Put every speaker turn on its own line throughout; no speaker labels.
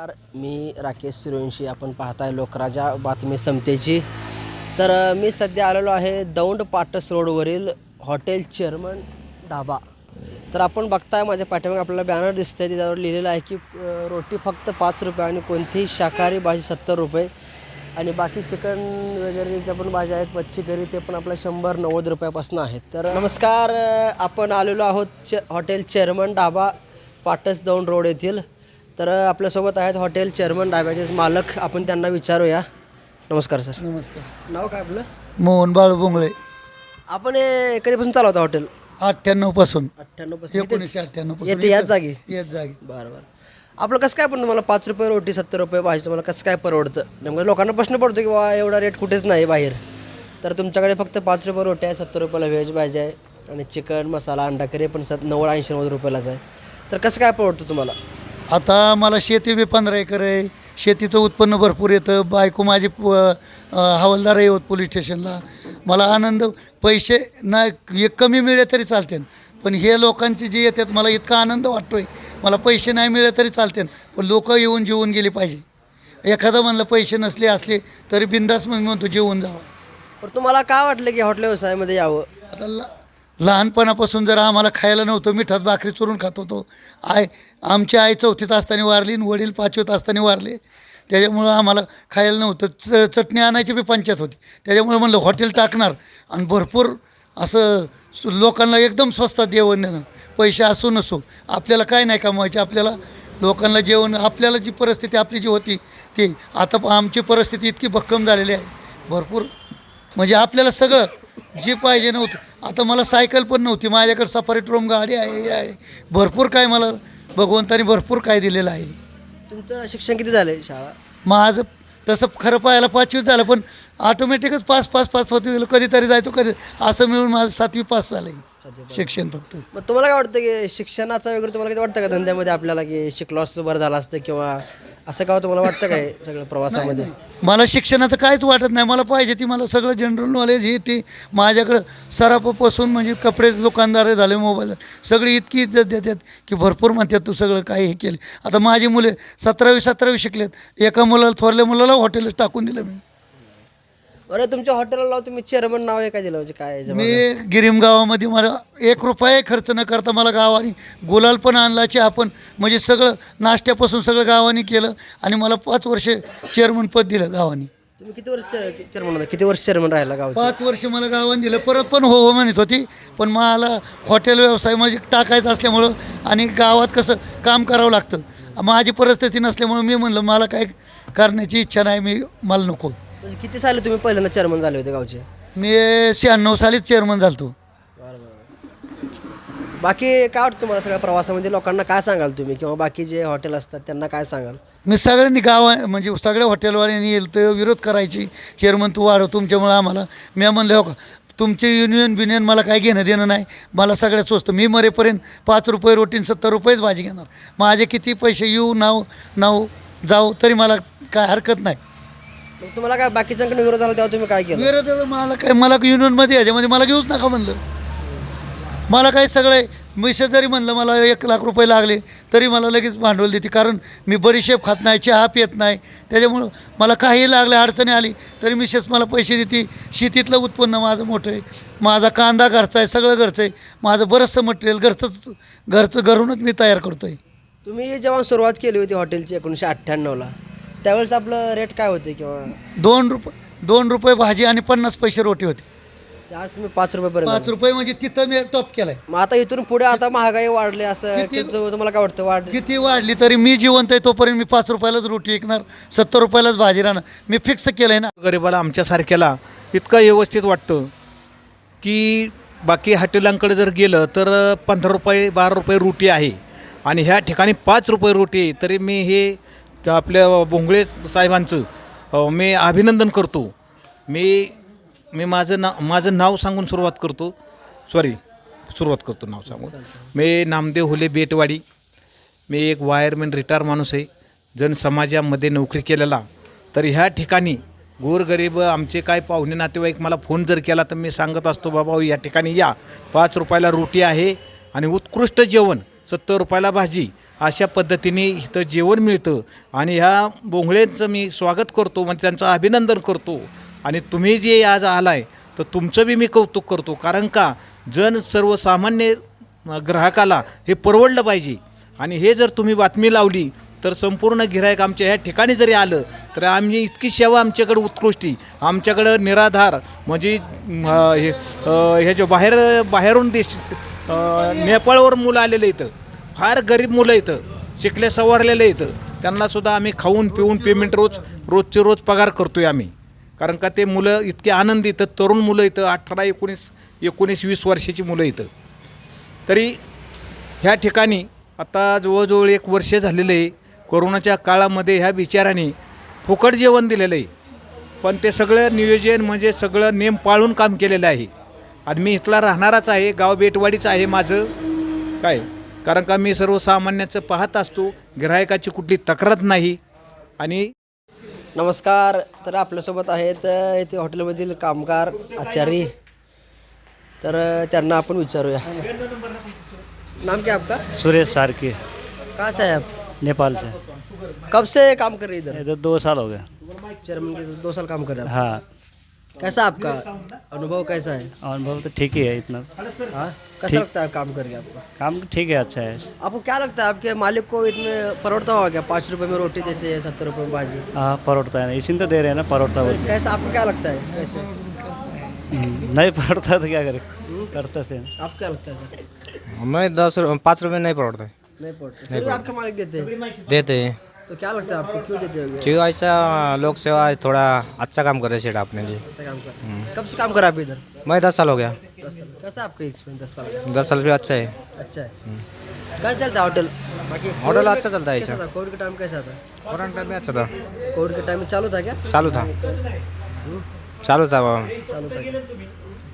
नमस्कार मी राकेश सूर्यवंशी. आपण पाहताय लोकराजा बातमी समतेची. तर मी सध्या आलेलो आहे दौंड पाटस रोडवरील हॉटेल चेअरमन ढाबा. तर आपण बघताय माझ्या पाठीमागे आपल्याला बॅनर दिसतंय. त्याच्यावर लिहिलेलं आहे की रोटी फक्त पाच रुपये आणि कोणतीही शाकाहारी भाजी सत्तर रुपये. आणि बाकी चिकन वगैरे ज्या पण भाज्या आहेत मच्छी करी ते पण आपल्या शंभर नव्वद रुपयापासून आहेत. तर नमस्कार आपण आलेलो आहोत चे hotel chairman dhaba Patas Daund road येथील. तर आपल्यासोबत आहेत हॉटेल चेअरमन ढाब्याचे मालक. आपण त्यांना विचारूया. नमस्कार सर.
नमस्कार.
नाव काय आपलं?
मोहन बाळू बोंगळे
आपण हे कधीपासून चालवता हॉटेल?
अठ्ठ्याण्णवपासून.
अठ्ठ्याण्णव
एकोणीसशे अठ्ठ्याण्णव
येते याच जागी?
याच जागी.
बरं बरं. आपलं कसं काय पण तुम्हाला पाच रुपये रोटी सत्तर रुपये भाजीचं मला कसं काय परवडतं? नेमकं लोकांना प्रश्न पडतो की बा एवढा रेट कुठेच नाही बाहेर. तर तुमच्याकडे फक्त पाच रुपये रोटी आहे सत्तर रुपयाला व्हेज भाजी आहे आणि चिकन मसाला अंडा करी पण सत नव्वद ऐंशी नव्वद रुपयालाच आहे. तर कसं काय परवडतं तुम्हाला?
आता मला शेती बी पंधरा एकर आहे. शेतीचं उत्पन्न भरपूर येतं. बायको माझी हवालदार आहे होत पोलीस स्टेशनला. मला आनंद पैसे ना एक कमी मिळले तरी चालते पण हे लोकांचे जे येतात मला इतका आनंद वाटतोय. मला पैसे नाही मिळले तरी चालते पण लोक येऊन जेवून गेली पाहिजे. एखादं म्हणलं पैसे नसले असले तरी बिंदास म्हणतो जेवून जावं.
पण तुम्हाला काय वाटलं की हॉटेल व्यवसायामध्ये यावं?
आता ला लहानपणापासून जर आम्हाला खायला नव्हतं मिठात भाकरी चुरून खात होतो. आय आमची आई चौथीत असताना वारली आणि वडील पाचवीत असताना वारले. त्याच्यामुळं आम्हाला खायला नव्हतं. च चटणी आणायची बी पंचायत होती. त्याच्यामुळे म्हणलं हॉटेल टाकणार. आणि भरपूर असं सु- लोकांना एकदम स्वस्तात जेवण देणं. पैसे असो नसो. आपल्याला काय नाही कमवायचे. आपल्याला लोकांना जेवण आपल्याला जी परिस्थिती आपली जी होती ती आता प- आमची परिस्थिती इतकी भक्कम झालेली आहे. भरपूर. म्हणजे आपल्याला सगळं जे पाहिजे नव्हतं. आता मला सायकल पण नव्हती. माझ्याकडे सफारी ट्रोम गाडी आहे हे आहे. भरपूर काय मला भगवंताने भरपूर काय दिलेलं आहे.
तुमचं शिक्षण किती झालं शाळा?
माझं तसं खरं पाहायला पाचवीच झालं पण ऑटोमॅटिकच पाच पाच पाच होती गेलो कधीतरी जायचो कधी असं मिळून माझं सातवी पास झालं शिक्षण फक्त.
मग तुम्हाला काय वाटतं की शिक्षणाचा वगैरे तुम्हाला किती वाटतं का धंद्यामध्ये आपल्याला की शिकलो असतं बरं झालं असतं किंवा असं का तुम्हाला वाटतं काय सगळं प्रवासामध्ये?
मला शिक्षणाचं काहीच वाटत नाही. मला पाहिजे ती मला सगळं जनरल नॉलेज हे ते माझ्याकडं सरापापासून म्हणजे कपडे दुकानदार झाले मोबाईल सगळी इतकी इज्जत देतात की भरपूर म्हणतात तू सगळं काही हे केलं. आता माझी मुले सतरावी सतरावी शिकलेत. एका मुलाला थोरल्या मुलाला हॉटेलच टाकून दिलं मी.
अरे तुमच्या हॉटेलला तुम्ही चेअरमन नाव आहे काय दिलं म्हणजे काय?
मी गिरीम गावामध्ये मला एक रुपया खर्च न करता मला गावाने गुलाल पण आणला चहा पण म्हणजे सगळं नाश्त्यापासून सगळं गावाने केलं आणि मला पाच वर्ष चेअरमन पद दिलं गावाने.
तुम्ही किती वर्ष चेअरमन होता? किती वर्ष चेअरमन राहिला गावचं?
पाच वर्ष मला गावाने दिलं. परत पण हो हो म्हणत होती पण मला हॉटेल व्यवसाय म्हणजे टाकायचं असल्यामुळं आणि गावात कसं काम करावं लागतं. माझी परिस्थिती नसल्यामुळं मी म्हणलं मला काय करण्याची इच्छा नाही मी मला नको.
म्हणजे किती साली तुम्ही पहिल्यांदा चेअरमन झाले होते गावचे?
मी शहाण्णव सालीच चेअरमन झालतो.
बाकी काय वाटतं तुम्हाला सगळ्या प्रवासामध्ये? लोकांना काय सांगाल तुम्ही? किंवा बाकी जे हॉटेल असतात त्यांना काय सांगाल?
मी सगळ्यांनी गावा म्हणजे सगळ्या हॉटेलवाल्यांनी येईल तर विरोध करायची. चेअरमन तू वाढव तुमच्यामुळं आम्हाला. मी म्हणलं हो का? तुमचे युनियन बिनियन मला काय घेणं देणं नाही. मला सगळ्यात स्वस्त. मी मरेपर्यंत पाच रुपये रोटीन सत्तर रुपयेच भाजी घेणार. माझे किती पैसे येऊ नाव नाव जाऊ तरी मला काय हरकत नाही.
मग तुम्हाला काय बाकीच्यांकडे विरोध झाला तेव्हा तुम्ही काय केलं?
विरोधाला मला काय मला युनियनमध्ये याच्यामध्ये मला घेऊच नका म्हणलं. मला काय सगळे मिसेस जरी म्हणलं मला एक लाख रुपये लागले तरी मला लगेच भांडवल देते. कारण मी बडीशेप खात नाही चहा पित नाही. त्याच्यामुळं मला काही लागले अडचणी आली तरी मिसेस मला पैसे देते. शेतीतलं उत्पन्न माझं मोठं आहे. माझा कांदा घरचा आहे सगळं घरचं आहे. माझं बरंचसं मटेरियल घरचंच घरचं घरूनच मी तयार करतो आहे
तुम्ही जेव्हा सुरुवात केली होती हॉटेलची एकोणीसशे अठ्ठ्याण्णवला त्यावेळेस आपलं रेट काय होते किंवा?
दोन रुपये दोन रुपये भाजी आणि पन्नास पैसे रोटी होती.
आज तुम्ही पाच रुपयेपर्यंत
पाच रुपये म्हणजे तिथं मी टॉप केला आहे
मग आता इथून पुढे आता महागाई वाढली असं
किती-
की तु- तुम्हाला काय वाटतं? वाढ
किती वाढली तरी मी जिवंत आहे तोपर्यंत मी पाच रुपयालाच रोटी विकणार सत्तर रुपयालाच भाजी राहणार. मी फिक्स केलं आहे ना.
गरिबाला आमच्यासारख्याला इतकं व्यवस्थित वाटतं की बाकी हॉटेलांकडे जर गेलं तर पंधरा रुपये बारा रुपये रोटी आहे. आणि ह्या ठिकाणी पाच रुपये रोटी आहे तरी मी हे त- आपल्या भोंगळे साहेबांचं. मी अभिनंदन करतो. मी मी माझं नाव माझं नाव सांगून सुरुवात करतो. सॉरी सुरुवात करतो नाव सांगून. मी नामदेव हुले बेटवाडी. मी एक वायरमॅन रिटायर माणूस आहे. जनसमाजामध्ये नोकरी केलेला. तर ह्या ठिकाणी गोरगरीब आमचे काय पाहुणे नातेवाईक मला फोन जर केला तर मी सांगत असतो बाबा हो, या ठिकाणी या. पाच रुपयाला रोटी आहे आणि उत्कृष्ट जेवण. सत्तर रुपयाला भाजी अशा पद्धतीने इथं जेवण मिळतं. आणि ह्या बोंगळेंचं मी स्वागत करतो म्हणजे त्यांचं अभिनंदन करतो. आणि तुम्ही जे आज आलाय तर तुमचं बी मी कौतुक करतो. कारण का जण सर्वसामान्य ग्राहकाला हे परवडलं पाहिजे. आणि हे जर तुम्ही बातमी लावली तर संपूर्ण गिरायक आमच्या ह्या ठिकाणी जरी आलं तर आम्ही इतकी सेवा आमच्याकडं उत्कृष्टी आमच्याकडं निराधार म्हणजे हे ह्याच्या बाहेर बाहेरून देश नेपाळवर मुलं आलेले इथं. फार गरीब मुलं इथं. शिकले सवारलेले इथं. त्यांनासुद्धा आम्ही खाऊन पिऊन पेमेंट रोज रोजचे रोज पगार करतोय आम्ही. कारण का ते मुलं इतके आनंदी इथं. तरुण मुलं इथं अठरा एकोणीस एकोणीस वीस वर्षाची मुलं इथं. तरी ह्या ठिकाणी आता जवळजवळ एक वर्ष झालेलं आहे. कोरोनाच्या काळामध्ये ह्या विचाराने फुकट जेवण दिलेलं आहे. पण ते सगळं नियोजन म्हणजे सगळं नेम पाळून काम केलेलं आहे. आणि मी इथला राहणाराच आहे गाव बेटवाडीचं आहे माझं. काय? कारण का मी सर्वसामान्याचं पाहत असतो गिरायकाची कुठली तक्रार नाही. आणि
नमस्कार तर आपल्यासोबत आहेत इथे हॉटेलमधील कामगार आचारी. तर त्यांना आपण विचारूया. नाम क्या आपका?
सुरेश सारकी
कहाँ से है आप
नेपाल से.
कब से काम कर रहे हैं इधर?
इधर दो साल हो गए.
चेयरमैन के दो साल काम कर रहे हैं
हाँ।
कैसा आपका अनुभव कैसा है?
अनुभव तो ठीक ही है इतना।
हाँ? कैसा लगता है काम करके आपको?
काम ठीक है अच्छा है।
आपको क्या लगता है आपके मालिक को इतने परवड़ता होगा क्या? पाँच रुपए में रोटी देते हैं सत्तर रुपए में भाजी।
हाँ परोठता है। इसी तो दे रहे हैं ना परोठता बोल
कैसा आपको क्या लगता है? कैसे?
हम्म, नहीं परोठता तो क्या करें? करते थे
आप क्या लगता है सर?
मैं दस पाँच रुपये नहीं पड़ता है
नहीं भी आपके मालिक देते हैं?
देते हैं।
तो क्या लगता है आपको? क्यों देते होंगे
क्यों ऐसा लोक सेवा थोड़ा अच्छा काम कर रहे सेठ अपने लिए।
अच्छा काम कर कब से काम करा आप इधर?
मैं दस साल हो गया।
दस साल। कैसा आपका एक्सपीरियंस दस साल
दस साल भी अच्छा है।
अच्छा है। कैसा चलता होटल
होटल अच्छा चलता है ऐसा।
कोविड का टाइम कैसा था?
कोरोना टाइम में अच्छा था।
कोविड के टाइम में चालू था क्या?
चालू था। चालू था
चालू था?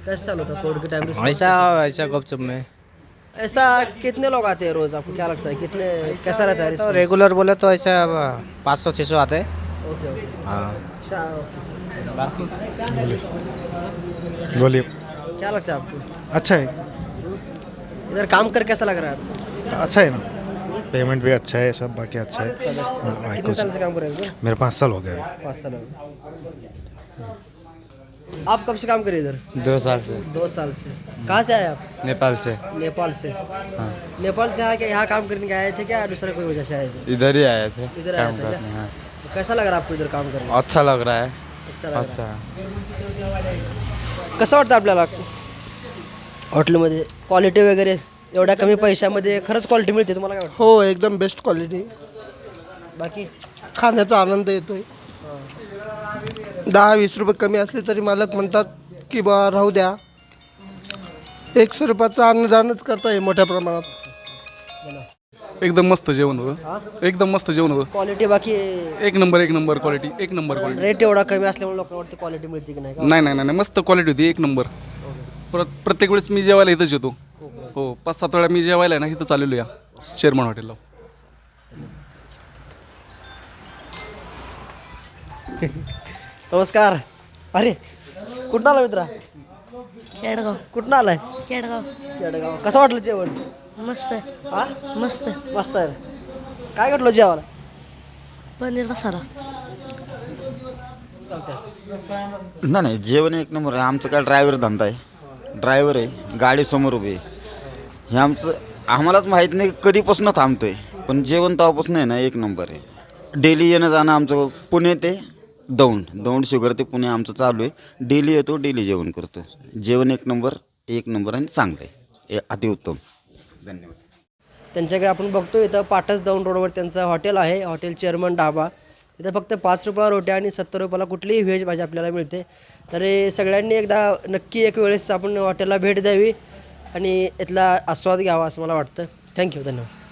कैसा चालू था कोविड के टाइम में?
ऐसा ऐसा गपचुप में।
ऐसा कितने लोग आते हैं रोज आपको? क्या लगता है? कितने कैसा रहता है
तो रेगुलर बोले तो ऐसा पाँच सौ छः सौ आते। हैं।
ओके।
हाँ
बोलिए।
क्या लगता है आपको?
अच्छा है।
इधर काम कर कैसा लग रहा है? आपको
अच्छा है ना। पेमेंट भी अच्छा है सब बाकी अच्छा है।
सब अच्छा।
हाँ,
है। कितने साल से काम कर रहे हैं?
मेरे पाँच साल हो गए।
पाँच साल हो गए। आप कब से काम कर रहे हैं इधर?
दो साल से।
दो साल से। कहाँ से आए आप?
नेपाल से।
नेपाल से। नेपाल से आके यहाँ काम करने के आए थे क्या? दूसरा कोई वजह से आए थे?
इधर ही आए थे।
इधर आए
काम
थे
हाँ।
तो कैसा लग रहा है आपको इधर काम करने?
अच्छा लग रहा है।
अच्छा लग रहा
अच्छा।
कसं वाटतं आपल्याला? हॉटेलमध्ये क्वालिटी वगैरे एवढ्या कमी पैशामध्ये खरंच क्वालिटी मिळते तुम्हाला काय वाटतं?
हो एकदम बेस्ट क्वालिटी
बाकी?
खाण्याचा आनंद येतोय. दहा वीस रुपये कमी असले तरी मालक म्हणतात की बा राहू द्या. एकशे रुपयाचं अन्नदानच करताय मोठ्या प्रमाणात.
एकदम मस्त जेवण होतं. एकदम मस्त जेवण होतं.
क्वालिटी बाकी
एक नंबर एक नंबर क्वालिटी एक नंबर क्वालिटी
रेट एवढा कमी असल्यामुळे लोकांना वाटतं क्वालिटी मिळते की नाही का?
नाही नाही नाही नाही, मस्त क्वालिटी होती एक नंबर. परत प्रत्येक वेळेस मी जेवायला इथंच येतो. हो पाच सात वेळा मी जेवायला आहे ना इथं चाललेलो या शेरमन हॉटेलला
नमस्कार. अरे कुठं आला मित्रा?
केडगाव.
कुठं आलाय?
केडगाव.
केडगाव. कसं वाटलं जेवण?
मस्त
हा?
मस्त
मस्त आहे. काय घटलं जेवायला?
पनीर मसाला.
नाही नाही जेवण एक नंबर आहे. आमचं काय ड्रायव्हर धंदा आहे. ड्रायव्हर आहे. गाडी समोर उभी आहे. हे आमचं आम्हालाच माहीत नाही कधीपासून थांबतोय. पण जेवण तेव्हापासून आहे ना एक नंबर आहे. डेली येणं जाणं आमचं पुणे ते दौंड. दौंड शुगर ते पुणे आमचं चालू आहे. डेली येतो डेली जेवण करतो. जेवण एक नंबर एक नंबर आणि चांगलं आहे. अतिउत्तम धन्यवाद.
त्यांच्याकडे आपण बघतो इथं पाटस दौंड रोडवर त्यांचं हॉटेल आहे. Hotel chairman dhaba. इथं फक्त पाच रुपया रोट्या आणि सत्तर रुपयाला कुठलीही व्हेज भाजी आपल्याला मिळते. तर हे सगळ्यांनी एकदा नक्की एक वेळेस आपण हॉटेलला भेट द्यावी आणि इथला आस्वाद घ्यावा असं मला वाटतं. थँक्यू धन्यवाद.